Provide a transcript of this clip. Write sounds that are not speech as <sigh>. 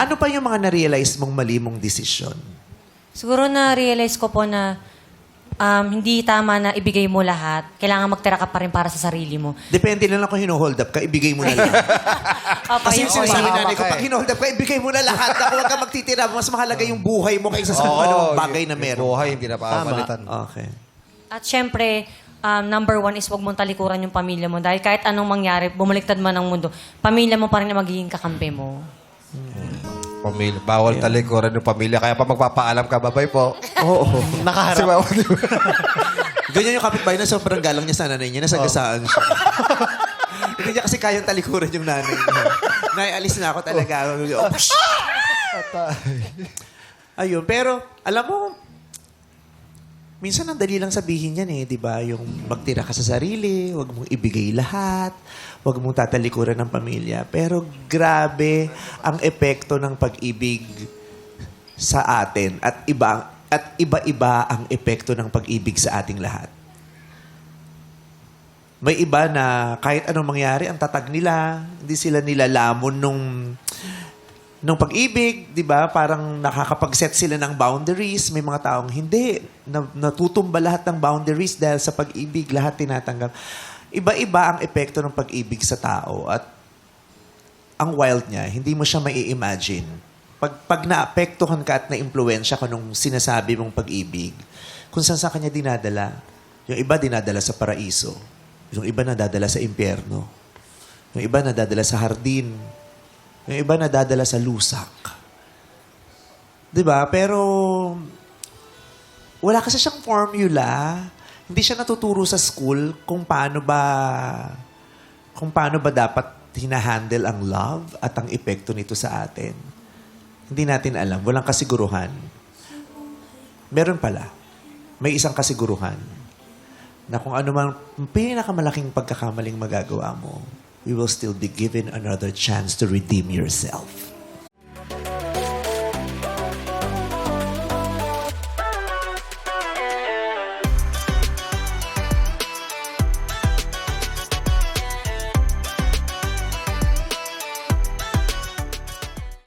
Ano pa yung mga na-realize mong mali mong desisyon? Siguro na-realize ko po na um, hindi tama na ibigay mo lahat. Kailangan magtira ka pa rin para sa sarili mo. Depende lang kung hino-hold up ka, ibigay mo na lang. <laughs> Opo, Kasi yun yung po sinasabi yun. nanay ko, ka eh. pag hinold up ka, ibigay mo na lahat. Ako, huwag ka magtitira. Mas mahalaga yung buhay mo kaysa sa kung anong bagay na yung meron. Buhay, hindi na papalitan. Okay. At syempre, um, number one is huwag mong talikuran yung pamilya mo. Dahil kahit anong mangyari, bumaliktad man ang mundo, pamilya mo pa rin ang magiging kakampi mo. Pamilya. Bawal talikuran yung pamilya. Kaya pa magpapaalam ka, babay po. Oo. Kasi bawal. <laughs> Ganyan yung kapitbahay na sobrang galang niya sa nanay niya, nasagasaan siya. <laughs> Hindi niya kasi kayang talikuran yung nanay niya. Nay, alis na ako talaga. Oh, psh! Ayun, pero alam mo, minsan ang dali lang sabihin yan eh, di ba? Yung magtira ka sa sarili, wag mong ibigay lahat, wag mong tatalikuran ng pamilya. Pero grabe ang epekto ng pag-ibig sa atin at iba at iba-iba ang epekto ng pag-ibig sa ating lahat. May iba na kahit anong mangyari, ang tatag nila, hindi sila nilalamon nung nung pag-ibig, 'di ba? Parang nakakapag-set sila ng boundaries. May mga taong hindi na, natutumba lahat ng boundaries dahil sa pag-ibig, lahat tinatanggap. Iba-iba ang epekto ng pag-ibig sa tao at ang wild niya, hindi mo siya mai-imagine. Pag, pag naapektuhan ka at na-impluensya ka nung sinasabi mong pag-ibig, kung saan sa kanya dinadala. Yung iba dinadala sa paraiso. Yung iba nadadala sa impyerno. Yung iba nadadala sa hardin. Yung iba nadadala sa lusak. 'Di ba? Pero wala kasi siyang formula. Hindi siya natuturo sa school kung paano ba kung paano ba dapat hinahandle ang love at ang epekto nito sa atin. Hindi natin alam. Walang kasiguruhan. Meron pala. May isang kasiguruhan na kung ano man pinakamalaking pagkakamaling magagawa mo, you will still be given another chance to redeem yourself.